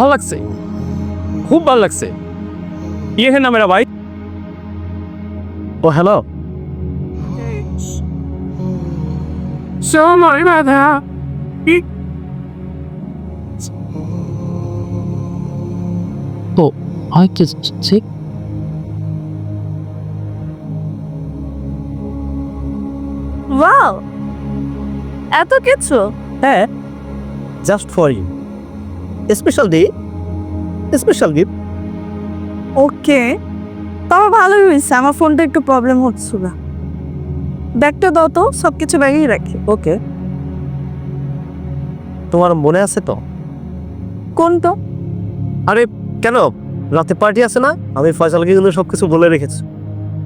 अलग से खूब अलग से ये है ना मेरा भाई? ओ हेलो। सॉरी हाँ। तो आई किस वाओ। এত কিছু হ্যাঁ just for you special day special gift. Okay. তবে ভালোই হয়েছে। আমার ফোনটা একটু প্রবলেম হচ্ছিল। ব্যাগটা দাও তো সব কিছু ব্যাগেই রাখি। ওকে। তোমার মনে আছে তো? কোন তো আরে কেন? রাতে পার্টি আছে না? আমি ফয়সালকে কিন্তু সব কিছু বলে রেখেছি।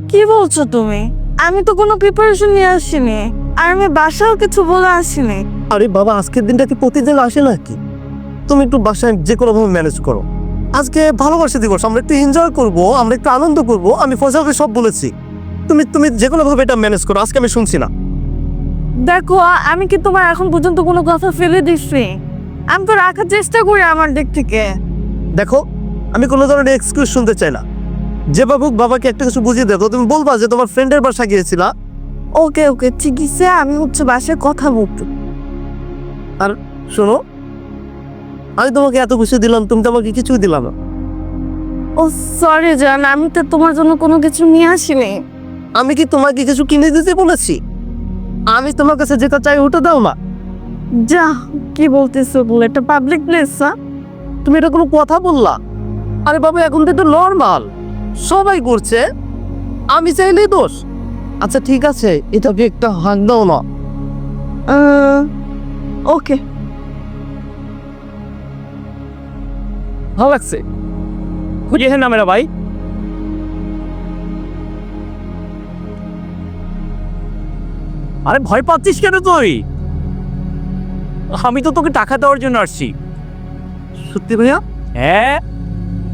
কি বলছো তুমি? আমি তো কোনো প্রিপারেশন নিয়ে আসিনি। আর আমি বাসাও কিছু বলে আসিনি। আরে বাবা আজকের দিনটা কি প্রতিদিন আসে নাকি? তুমি একটু বাসায় যে কোনোভাবে ম্যানেজ করো। আজকে ভালোবাসা দিবস আমরা একটু এনজয় করব আমরা একটু আনন্দ করব আমি ফয়সালকে সব বলেছি। তুমি তুমি যে কোনোভাবে এটা ম্যানেজ করো আজকে আমি শুনছি না। দেখো আমি কি তোমার এখন পর্যন্ত কোনো কথা ফেলে দিচ্ছি আমি তো রাখার চেষ্টা করি আমার দিক থেকে। দেখো আমি কোনো ধরনের এক্সকিউজ শুনতে চাই না। যে বাবুক বাবাকে একটা কিছু বুঝিয়ে দেখো তুমি বলবা যে তোমার ফ্রেন্ডের বাসা গিয়েছিলা। ওকে ওকে ঠিক আছে আমি হচ্ছে বাসায় কথা বলতে। আর শোনো আমি তোমাকে এত কিছু দিলাম তুমি তো আমাকে কিছুই দিলাম না। ও সরি জান আমি তো তোমার জন্য কোনো কিছু নিয়ে আসিনি। আমি কি তোমাকে কিছু কিনে দিতে বলেছি? আমি তোমার কাছে যেটা চাই ওটা দাও না। যা কি বলতেছো বলে এটা পাবলিক প্লেস তুমি এটা কোনো কথা বললা? আরে বাবা এখন তো নর্মাল সবাই করছে। আমি চাইলেই দোষ। আচ্ছা ঠিক আছে এটা একটা হাত দাও না। ওকে ভালো লাগছে। খুঁজেছেন না মেরা ভাই। আরে ভয় পাচ্ছিস কেন তুই? আমি তো তোকে টাকা দেওয়ার জন্য আসছি। সত্যি ভাইয়া? হ্যাঁ।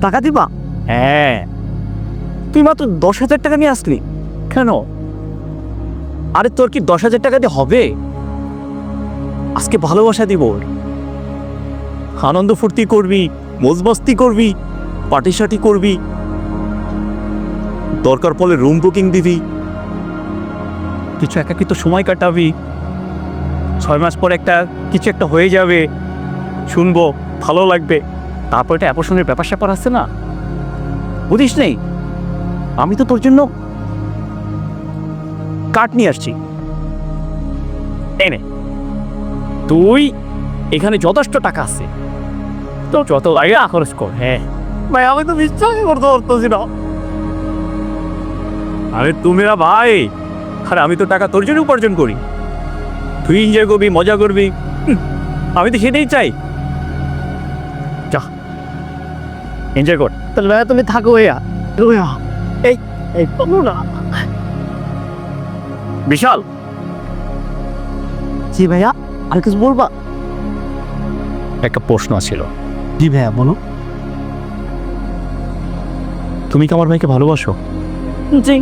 টাকা দিবা? হ্যাঁ। তুই মাত্র দশ হাজার টাকা নিয়ে আসলি। কেন? আরে তোর কি দশ হাজার টাকা দিয়ে হবে? আজকে ভালোবাসা দিব আনন্দ ফুর্তি করবি। মজমস্তি করবি পার্টি সার্টি করবি। দরকার পড়লে রুম বুকিং দিবি। কিছু একাকিত্ব সময় কাটাবি। ছয় মাস পর একটা, কিছু একটা হয়ে যাবে। শুনব, ভালো লাগবে। তারপর এটা অ্যাপোষণের ব্যাপার স্যাপার আছে না? বুঝিস নেই? আমি তো তোর জন্য কাঠ নিয়ে আসছি। এই নে। তুই, এখানে যথেষ্ট টাকা আছে। তো যত লাগে খরচ কর হ্যাঁ। ভাই আমি তো বিশ্বাসই করতে পারতেছি না। আরে তুমি মেরা ভাই আরে আমি তো টাকা তোর জন্য উপার্জন করি। তুই এনজয় করবি মজা করবি আমি তো সেটাই চাই। যা এনজয় কর। তাহলে ভাইয়া তুমি থাকো ভাইয়া। ভাইয়া। এই এই বলো না। বিশাল। জি ভাইয়া আর কিছু বলবা? একটা প্রশ্ন ছিল। জি ভাইয়া বলো তুমি কি আমার ভাইকে ভালোবাসো? জি।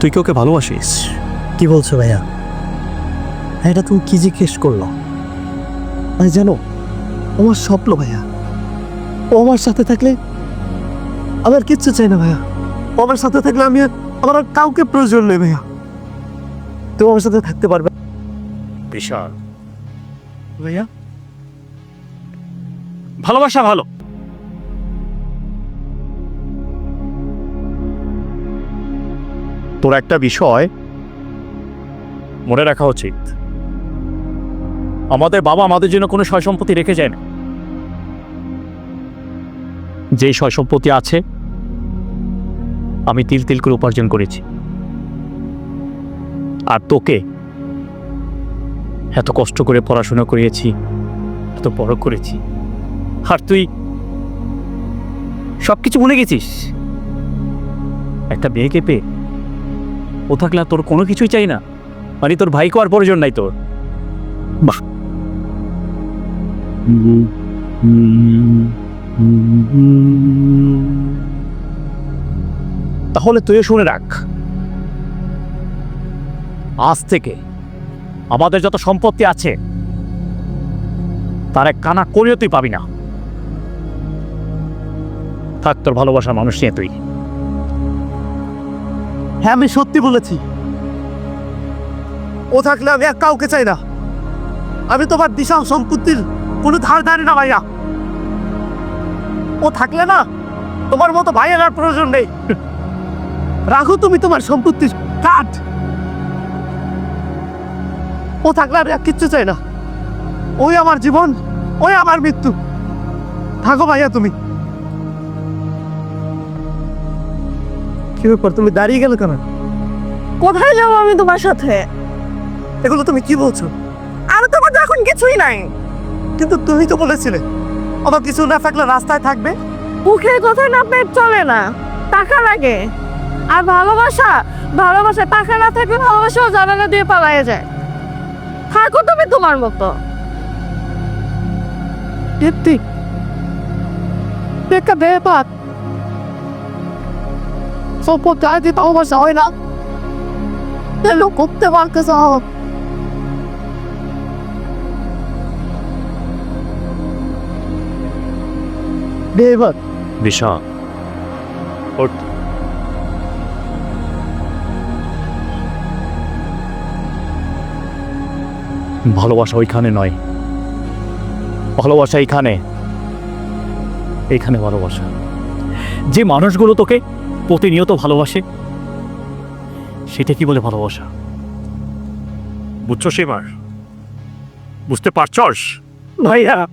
তুই কি ওকে ভালোবাসিস? কি বলছো ভাইয়া? এটা তুমি কি জিজ্ঞেস করল? আমি জানো আমার স্বপ্ন ভাইয়া। ও আমার সাথে থাকলে আমার কিচ্ছু চাই না ভাইয়া। ও আমার সাথে থাকলে আমি আমার আর কাউকে প্রয়োজন নেই ভাইয়া। তুমি আমার সাথে থাকতে পারবে বিশাল। ভাইয়া? ভালোবাসা ভালো। তোর একটা বিষয় মনে রাখা উচিত। আমাদের বাবা আমাদের জন্য কোনো সয় সম্পত্তি রেখে যায় না। যে সয় সম্পত্তি আছে আমি তিল তিল করে উপার্জন করেছি। আর তোকে এত কষ্ট করে পড়াশোনা করিয়েছি, এত বড় করেছি। আর তুই সব কিছু ভুলে গেছিস? একটা মেয়েকে পেয়ে ও থাকলে তোর কোনো কিছুই চাই না। মানে তোর ভাই আর প্রয়োজন নাই তোর। বাহ। তাহলে তুইও শুনে রাখ। আজ থেকে আমাদের যত সম্পত্তি আছে, তার এক কানা করিও তুই পাবি না। থাক, তোর ভালোবাসার মানুষ নিয়ে তুই। হ্যাঁ আমি সত্যি বলেছি। ও থাকলে আমি এক কাউকে চাই না। আমি তোমার দিশা সম্পত্তির কোনো ধার ধারি না, ভাইয়া। ও থাকলে না, তোমার মতো ভাইয়ের আর প্রয়োজন নেই। রাখো তুমি তোমার সম্পত্তির কাঠ। ও থাকলে আমি আর কিচ্ছু চাই না। ওই আমার জীবন ওই আমার মৃত্যু। থাকো ভাইয়া তুমি। কি ব্যাপার তুমি দাঁড়িয়ে গেলে কেন? কোথায় যাব আমি তোমার সাথে? এগুলো তুমি কি বলছো? আর তোমার তো এখন কিছুই নাই। কিন্তু তুমি তো বলেছিলে আমার কিছু না থাকলে রাস্তায় থাকবে। মুখে কথায় না পেট চলে না টাকা লাগে আর ভালোবাসা ভালোবাসা টাকা না থাকলে ভালোবাসাও জানালা দিয়ে পালায় যায়। থাকো তুমি তোমার মতো। দীপ্তি দেখা ব্যাপার সম্পত্তি আগে ভালোবাসা হয় না। এলো করতে পারতেছ এবার ভালোবাসা ওইখানে নয়। ভালোবাসা এইখানে। এইখানে ভালোবাসা। যে মানুষগুলো তোকে প্রতিনিয়ত ভালোবাসে সেটা কি বলে ভালোবাসা? বুঝছ সেবার বুঝতে পারছস? ভাইয়া